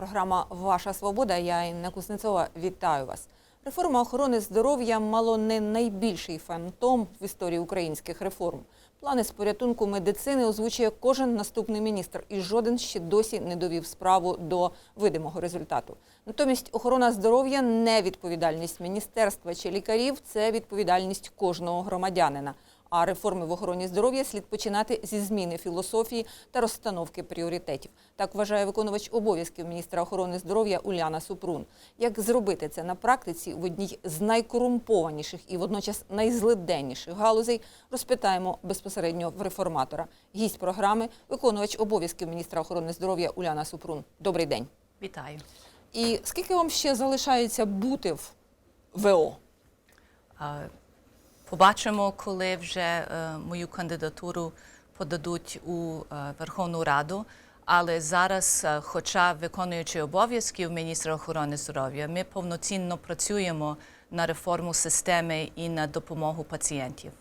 програма Ваша свобода. Я Інна Кузнецова. Вітаю вас. Реформа охорони здоров'я мало не найбільший фантом в історії українських реформ. Плани з порятунку медицини озвучує кожен наступний міністр, і жоден ще досі не довів справу до видимого результату. Натомість охорона здоров'я не відповідальність міністерства чи лікарів, це відповідальність кожного громадянина. А реформи в охороні здоров'я слід починати зі зміни філософії та розстановки пріоритетів. Так вважає виконувач обов'язків міністра охорони здоров'я Уляна Супрун. Як зробити це на практиці в одній з найкорумпованіших і водночас найзлиденніших галузей, розпитаємо безпосередньо в реформатора. Гість програми, виконувач обов'язків міністра охорони здоров'я Уляна Супрун. Добрий день. Вітаю. І скільки вам ще залишається бути в ВО? А, Побачимо, коли вже е, мою кандидатуру подадуть у е, Верховну Раду. Але зараз, е, хоча виконуючи обов'язків міністра охорони здоров'я, ми повноцінно працюємо на реформу системи і на допомогу пацієнтів.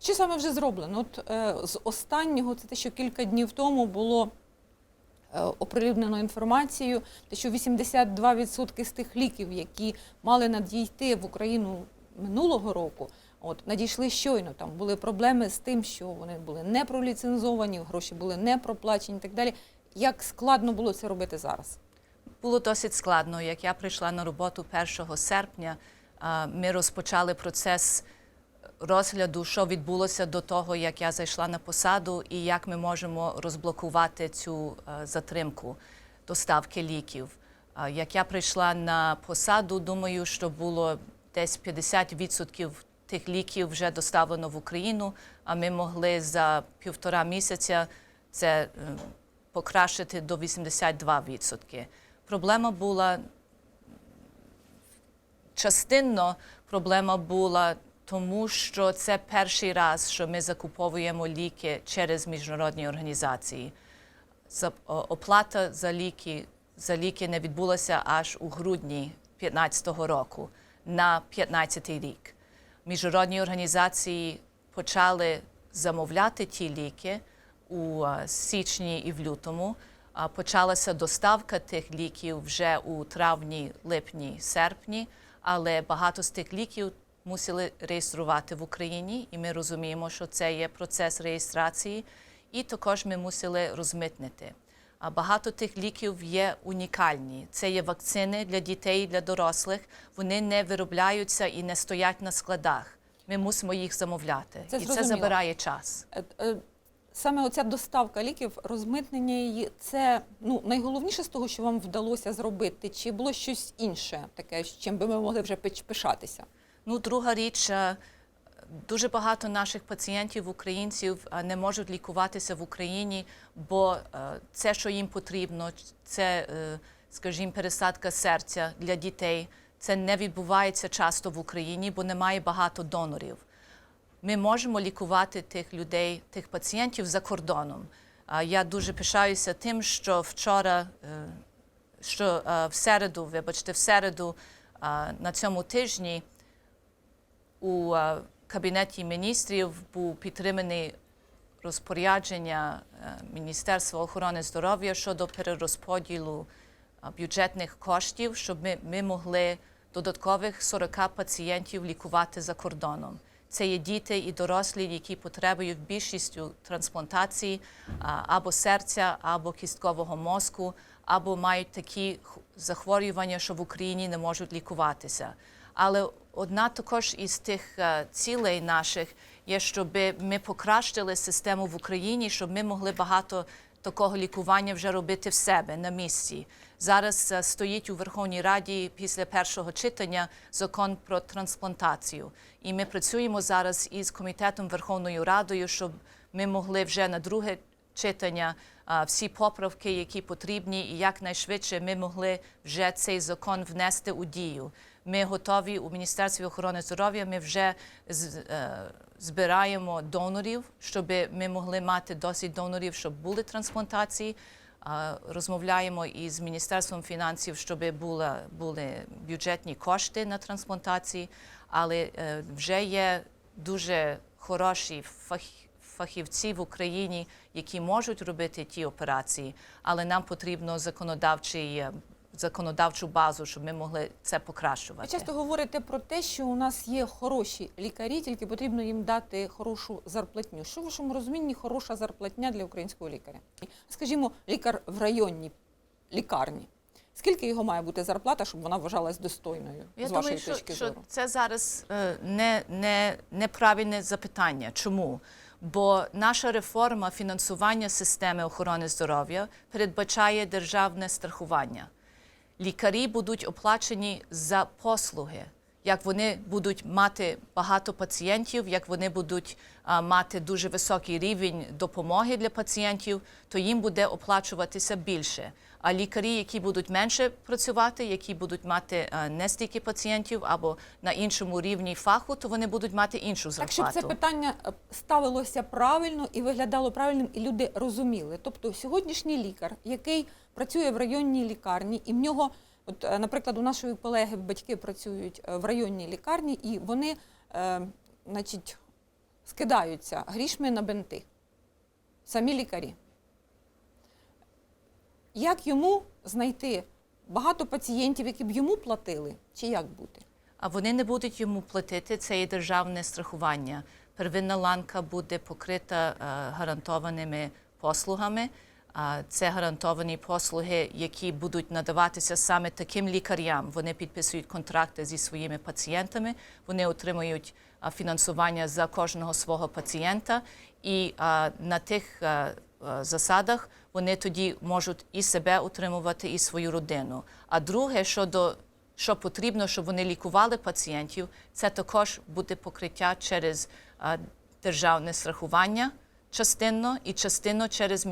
Що саме вже зроблено? От е, з останнього, це те, що кілька днів тому було е, оприлюднено інформацію, те, що 82% з тих ліків, які мали надійти в Україну минулого року, от надійшли щойно. Там були проблеми з тим, що вони були не проліцензовані, гроші були не проплачені і так далі. Як складно було це робити зараз? Було досить складно. Як я прийшла на роботу 1 серпня, ми розпочали процес розгляду, що відбулося до того, як я зайшла на посаду, і як ми можемо розблокувати цю затримку доставки ліків. Як я прийшла на посаду, думаю, що було десь 50% тих ліків вже доставлено в Україну, а ми могли за півтора місяця це е, покращити до 82%. Проблема була частинно проблема була тому, що це перший раз, що ми закуповуємо ліки через міжнародні організації. Оплата за ліки, за ліки не відбулася аж у грудні 2015 року на 2015 рік. Міжнародні організації почали замовляти ті ліки у січні і в лютому. Почалася доставка тих ліків вже у травні, липні, серпні, але багато з тих ліків мусили реєструвати в Україні, і ми розуміємо, що це є процес реєстрації, і також ми мусили розмитнити. А багато тих ліків є унікальні. Це є вакцини для дітей і для дорослих. Вони не виробляються і не стоять на складах. Ми мусимо їх замовляти, Це і це забирає час. Е, е, Саме оця доставка ліків, розмитнення її, це ну найголовніше з того, що вам вдалося зробити, чи було щось інше, таке, з чим би ми могли вже пишатися? Ну, друга річ, е, дуже багато наших пацієнтів, українців, е, не можуть лікуватися в Україні, бо е, це, що їм потрібно, це, е, скажімо, пересадка серця для дітей. Це не відбувається часто в Україні, бо немає багато донорів. Ми можемо лікувати тих людей, тих пацієнтів за кордоном. Я дуже пишаюся тим, що вчора, що в середу, вибачте, в середу на цьому тижні у кабінеті міністрів був підтриманий розпорядження Міністерства охорони здоров'я щодо перерозподілу бюджетних коштів, щоб ми, ми могли додаткових 40 пацієнтів лікувати за кордоном. Це є діти і дорослі, які потребують більшістю трансплантації або серця, або кісткового мозку, або мають такі захворювання, що в Україні не можуть лікуватися. Але одна також із тих е, цілей наших є, щоб ми покращили систему в Україні, щоб ми могли багато такого лікування вже робити в себе на місці. Зараз е, стоїть у Верховній Раді після першого читання закон про трансплантацію. І ми працюємо зараз із комітетом Верховною Радою, щоб ми могли вже на друге читання а, всі поправки, які потрібні, і якнайшвидше ми могли вже цей закон внести у дію. Ми готові у Міністерстві охорони здоров'я. Ми вже е, збираємо донорів, щоб ми могли мати досить донорів, щоб були трансплантації. Розмовляємо із Міністерством фінансів, щоб була, були бюджетні кошти на трансплантації, але е, вже є дуже хороші фах- фахівці в Україні, які можуть робити ті операції, але нам потрібно законодавчий е, законодавчу базу, щоб ми могли це Ви покращувати. часто говорите про те, що у нас є хороші лікарі, тільки потрібно їм дати хорошу зарплатню. Що в вашому розумінні хороша зарплатня для українського лікаря? Скажімо, лікар в районній лікарні. Скільки його має бути зарплата, щоб вона вважалась достойною Я з думаю, вашої що, точки що зору? це зараз е, не, не, неправильне запитання. Чому? Бо наша реформа фінансування системи охорони здоров'я передбачає державне страхування. Лікарі будуть оплачені за послуги, як вони будуть мати багато пацієнтів, як вони будуть а, мати дуже високий рівень допомоги для пацієнтів, то їм буде оплачуватися більше. А лікарі, які будуть менше працювати, які будуть мати а, не стільки пацієнтів або на іншому рівні фаху, то вони будуть мати іншу Так, щоб це питання е, ставилося правильно і виглядало правильним, і люди розуміли. Тобто сьогоднішній лікар, який працює в районній лікарні, і в нього, от, е, наприклад, у нашої колеги батьки працюють е, в районній лікарні, і вони, е, значить, скидаються грішми на бенти. Самі лікарі. Як йому знайти багато пацієнтів, які б йому платили, чи як бути? А вони не будуть йому платити, це є державне страхування. Первинна ланка буде покрита е, гарантованими послугами. Це гарантовані послуги, які будуть надаватися саме таким лікарям. Вони підписують контракти зі своїми пацієнтами, вони отримують фінансування за кожного свого пацієнта, і на тих засадах вони тоді можуть і себе утримувати, і свою родину. А друге, щодо що потрібно, щоб вони лікували пацієнтів, це також буде покриття через державне страхування частинно і частинно через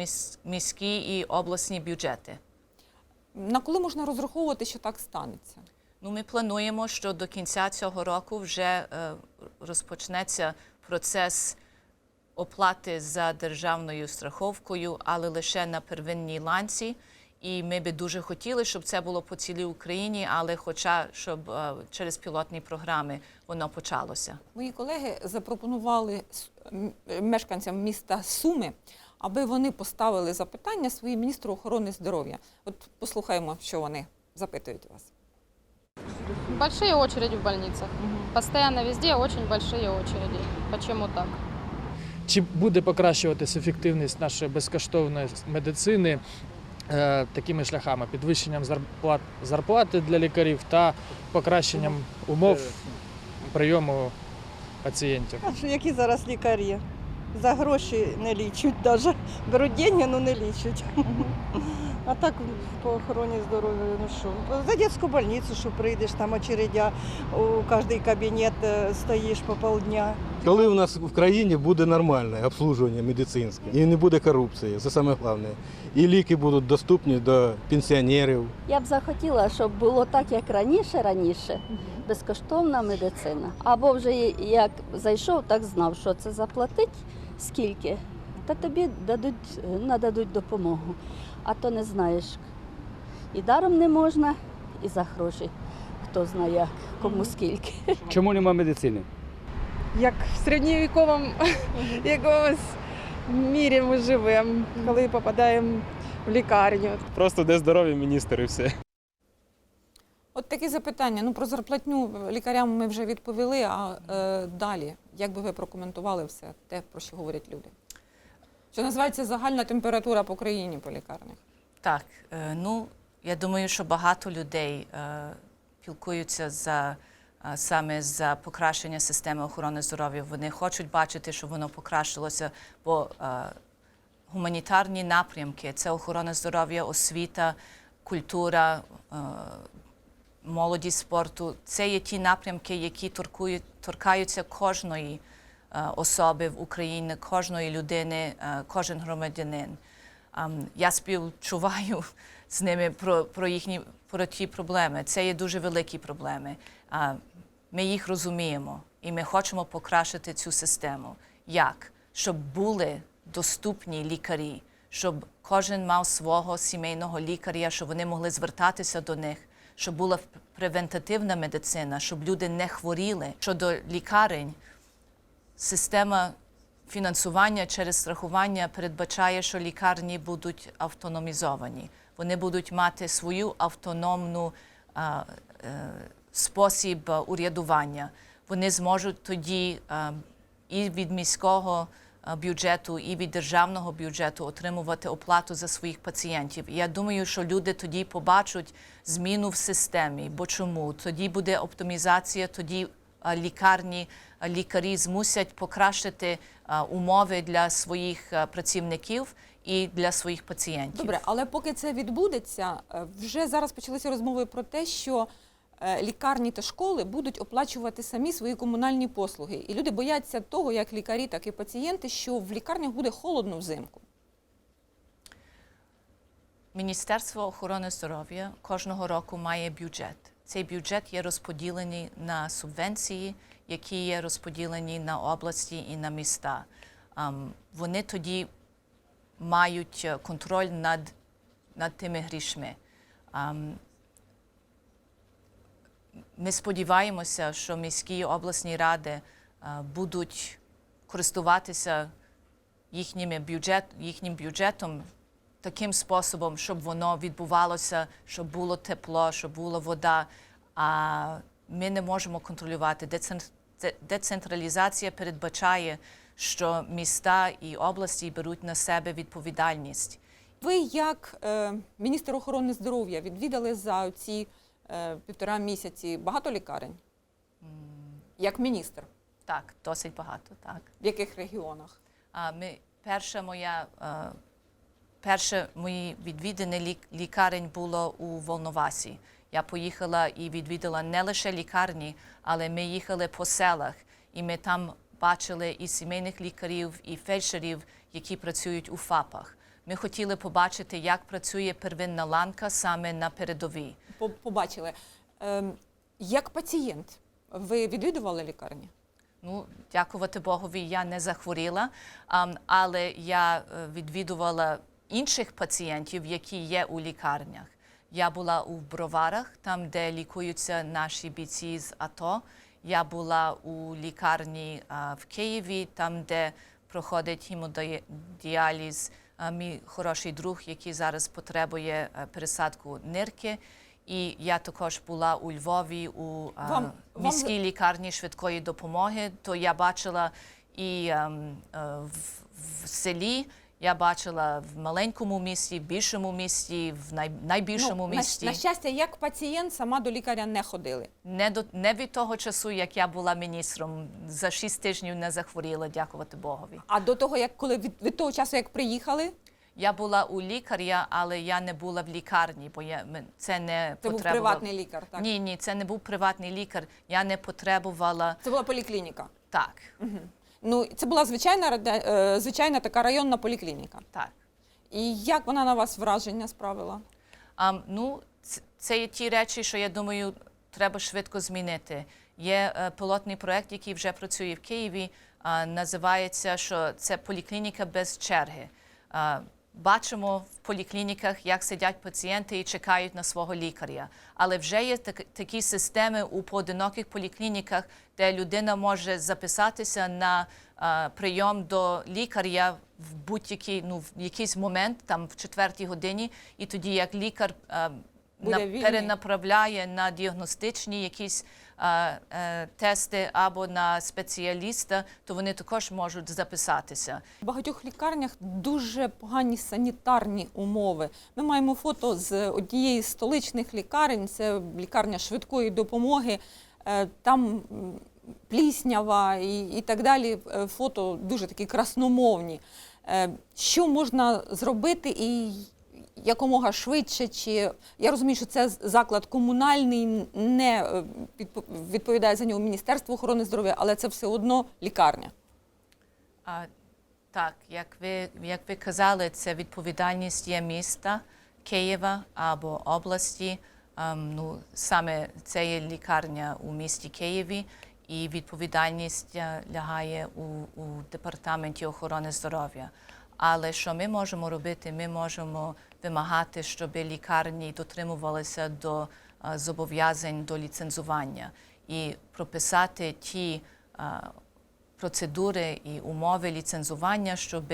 міські і обласні бюджети. На коли можна розраховувати, що так станеться? Ну, ми плануємо, що до кінця цього року вже е, розпочнеться процес оплати за державною страховкою, але лише на первинній ланці. І ми би дуже хотіли, щоб це було по цілій Україні, але хоча щоб е, через пілотні програми воно почалося. Мої колеги запропонували мешканцям міста Суми, аби вони поставили запитання своїм міністру охорони здоров'я. От послухаємо, що вони запитують вас. Большие очереди в больницах. Постоянно везде очень большие очереди. Почему так? Чи буде покращуватися ефективність нашої безкоштовної медицини е, такими шляхами: підвищенням зарплат, зарплати для лікарів та покращенням умов прийому пацієнтів? А що, які зараз лікарі? За гроші не лічать навіть. Беруть деньги, але не лічать. А так по охороні здоров'я, ну що, за дитячу больницю, що прийдеш, там очередя, у кожний кабінет е, стоїш по полдня. Коли у нас в країні буде нормальне обслуговування медицинське і не буде корупції, це саме головне. І ліки будуть доступні до пенсіонерів. Я б захотіла, щоб було так, як раніше, раніше, безкоштовна медицина. Або вже як зайшов, так знав, що це заплатить, скільки, та тобі дадуть, нададуть допомогу. А то не знаєш. І даром не можна, і за гроші. Хто знає як, кому скільки. Чому нема медицини? Як в середньовіковому якомусь мірі ми живемо, коли попадаємо в лікарню. Просто де здоров'я міністр і все. От такі запитання. Ну про зарплатню лікарям ми вже відповіли. А е, далі, як би ви прокоментували все те, про що говорять люди? Що називається загальна температура по країні по лікарнях? Так, е, ну я думаю, що багато людей е, пілкуються за е, саме за покращення системи охорони здоров'я. Вони хочуть бачити, щоб воно покращилося, бо гуманітарні напрямки це охорона здоров'я, освіта, культура. Молодість спорту це є ті напрямки, які торкують, торкаються кожної особи в Україні, кожної людини, е, кожен громадянин. Я співчуваю з ними про, про їхні про ті проблеми. Це є дуже великі проблеми. Ми їх розуміємо і ми хочемо покращити цю систему. Як? Щоб були доступні лікарі, щоб кожен мав свого сімейного лікаря, щоб вони могли звертатися до них, щоб була превентативна медицина, щоб люди не хворіли. Щодо лікарень, система фінансування через страхування передбачає, що лікарні будуть автономізовані. Вони будуть мати свою автономну а, е, спосіб урядування. Вони зможуть тоді е, і від міського бюджету, і від державного бюджету отримувати оплату за своїх пацієнтів. Я думаю, що люди тоді побачать зміну в системі. Бо чому? Тоді буде оптимізація, тоді лікарні, лікарі змусять покращити умови для своїх працівників і для своїх пацієнтів. Добре, але поки це відбудеться, е, вже зараз почалися розмови про те, що е, лікарні та школи будуть оплачувати самі свої комунальні послуги. І люди бояться того, як лікарі, так і пацієнти, що в лікарнях буде холодно взимку. Міністерство охорони здоров'я кожного року має бюджет. Цей бюджет є розподілений на субвенції, які є розподілені на області і на міста. Ам, Вони тоді мають е, контроль над, над тими грішми. Ам, Ми сподіваємося, що міські обласні ради е, будуть користуватися їхніми бюджет, їхнім бюджетом таким способом, щоб воно відбувалося, щоб було тепло, щоб була вода. А ми не можемо контролювати. Децентралізація передбачає, що міста і області беруть на себе відповідальність. Ви, як е, міністр охорони здоров'я, відвідали за ці е, півтора місяці багато лікарень? Як міністр? Так, досить багато. Так. В яких регіонах? А ми перша моя е, перше мої відвідини лік, лікарень було у Волновасі. Я поїхала і відвідала не лише лікарні, але ми їхали по селах, і ми там бачили і сімейних лікарів, і фельдшерів, які працюють у ФАПах. Ми хотіли побачити, як працює первинна ланка саме на передовій. Побачили. Ем, Як пацієнт, ви відвідували лікарні? Ну, дякувати Богові, я не захворіла, але я е, відвідувала інших пацієнтів, які є у лікарнях. Я була у Броварах, там, де лікуються наші бійці з АТО. Я була у лікарні а, в Києві, там, де проходить гемодіаліз а, мій хороший друг, який зараз потребує е, пересадку нирки. І я також була у Львові у а, Вам- вам міській лікарні швидкої допомоги, то я бачила і ем, е, в, в селі, я бачила в маленькому місті, в більшому місті, в най, найбільшому Ну, на, місті. на щастя, як пацієнт сама до лікаря не ходили. Не, до, не від того часу, як я була міністром, за шість тижнів не захворіла, дякувати Богові. А до того, як коли від, від того часу, як приїхали, Я була у лікаря, але я не була в лікарні, бо я, це не це був приватний лікар, так? Ні, ні, це не був приватний лікар. Я не потребувала Це була поліклініка. так. Ну, це була звичайна, е, звичайна така районна поліклініка. так. І як вона на вас враження справила? А, ну, це є ті речі, що я думаю, треба швидко змінити. Є е, пілотний проект, який вже працює в Києві. а, називається, що це поліклініка без черги. А, бачимо в поліклініках, як сидять пацієнти і чекають на свого лікаря. Але вже є так, такі системи у поодиноких поліклініках, де людина може записатися на а, прийом до лікаря в будь-який ну, в якийсь момент, там в четвертій годині, і тоді як лікар Буде на, перенаправляє на діагностичні якісь е, тести або на спеціаліста, то вони також можуть записатися. В багатьох лікарнях дуже погані санітарні умови. Ми маємо фото з однієї з столичних лікарень, це лікарня швидкої допомоги. Е, Там пліснява і, і так далі. Е, Фото дуже такі красномовні. Е, Що можна зробити і якомога швидше? Чи я розумію, що це заклад комунальний, не е, відповідає за нього Міністерство охорони здоров'я, але це все одно лікарня. А, так, як ви, як ви казали, це відповідальність є міста Києва або області. Ем, ну, саме це є лікарня у місті Києві, і відповідальність е, лягає у, у департаменті охорони здоров'я. Але що ми можемо робити? Ми можемо вимагати, щоб лікарні дотримувалися до е, зобов'язань до ліцензування і прописати ті е, процедури і умови ліцензування, щоб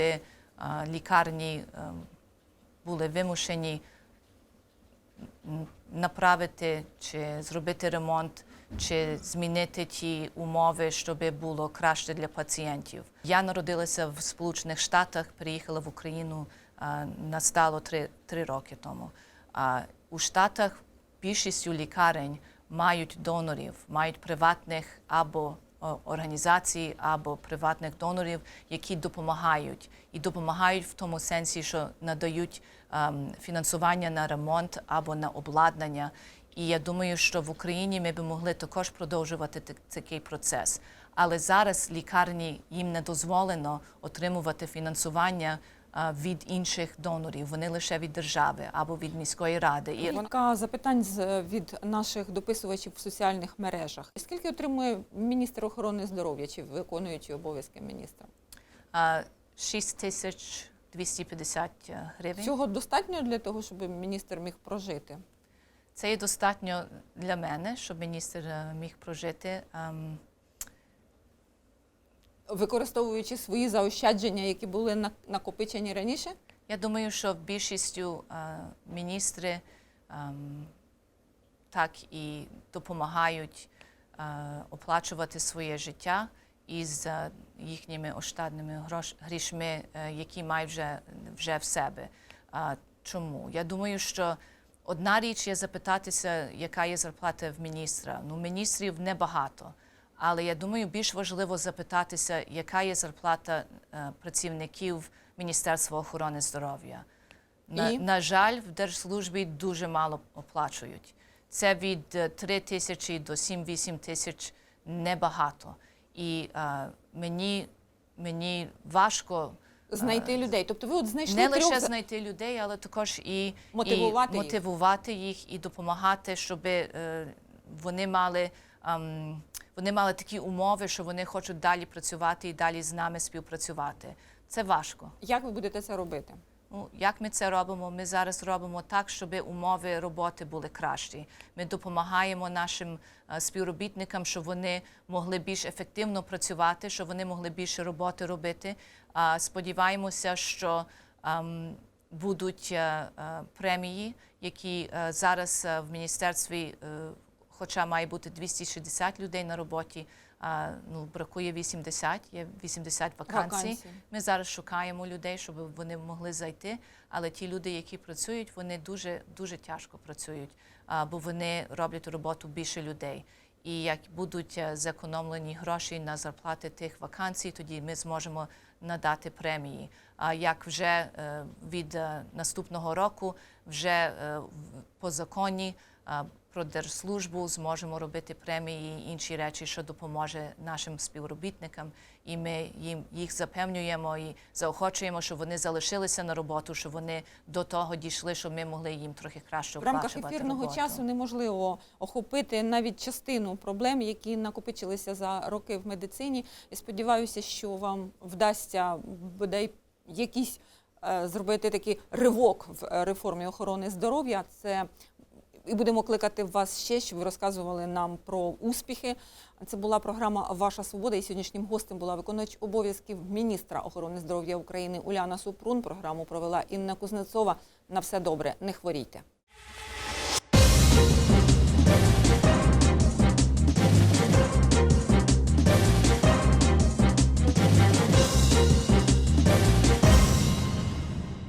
лікарні е, були вимушені направити чи зробити ремонт, чи змінити ті умови, щоб було краще для пацієнтів. Я народилася в Сполучених Штатах, приїхала в Україну настало три, три роки тому. У Штатах більшістю лікарень мають донорів, мають приватних або організацій, або приватних донорів, які допомагають. І допомагають в тому сенсі, що надають ем, фінансування на ремонт або на обладнання. І я думаю, що в Україні ми би могли також продовжувати такий процес. Але зараз лікарні їм не дозволено отримувати фінансування від інших донорів. Вони лише від держави або від міської ради. І Кілька запитань від наших дописувачів в соціальних мережах. Скільки отримує міністр охорони здоров'я чи виконуючий обов'язки міністра? а, 6 тисяч 250 гривень. Цього достатньо для того, щоб міністр міг прожити? Це є достатньо для мене, щоб міністр е, міг прожити. Використовуючи свої заощадження, які були на- накопичені раніше? Я думаю, що більшістю е, міністри ем, так і допомагають е, оплачувати своє життя із е, їхніми оштадними грош, грішми, які мають вже, вже в себе. Чому? Я думаю, що одна річ є запитатися, яка є зарплата в міністра. Ну, міністрів небагато. Але я думаю, більш важливо запитатися, яка є зарплата е, працівників Міністерства охорони здоров'я. На, на жаль, в держслужбі дуже мало оплачують. Це від е, 3 тисячі до 7-8 тисяч небагато. І е, мені, мені важко Знайти людей. Тобто ви от знайшли не трьох лише знайти людей, але також і Мотивувати і їх. їх і допомагати, щоб е, вони мали. Вони мали такі умови, що вони хочуть далі працювати і далі з нами співпрацювати. Це важко. Як ви будете це робити? Ну, як ми це робимо? Ми зараз робимо так, щоб умови роботи були кращі. Ми допомагаємо нашим е, співробітникам, щоб вони могли більш ефективно працювати, щоб вони могли більше роботи робити. Сподіваємося, що будуть е, е, премії, які зараз в міністерстві, хоча має бути 260 людей на роботі, ну, бракує 80, є 80 вакансій. Вакансій. Ми зараз шукаємо людей, щоб вони могли зайти. Але ті люди, які працюють, вони дуже дуже тяжко працюють, бо вони роблять роботу більше людей. І як будуть е, зекономлені гроші на зарплати тих вакансій, тоді ми зможемо надати премії. А як вже е, від е, наступного року, вже по законі про держслужбу зможемо робити премії і інші речі, що допоможе нашим співробітникам. І ми їм їх запевнюємо і заохочуємо, щоб вони залишилися на роботу, щоб вони до того дійшли, щоб ми могли їм трохи краще В рамках ефірного роботу. часу неможливо охопити навіть частину проблем, які накопичилися за роки в медицині. І сподіваюся, що вам вдасться бодай якийсь е, зробити такий ривок в е, реформі охорони здоров'я. Це і будемо кликати вас ще, щоб ви розказували нам про успіхи. Це була програма Ваша свобода. І сьогоднішнім гостем була виконувач обов'язків міністра охорони здоров'я України Уляна Супрун. Програму провела Інна Кузнецова. На все добре, не хворійте.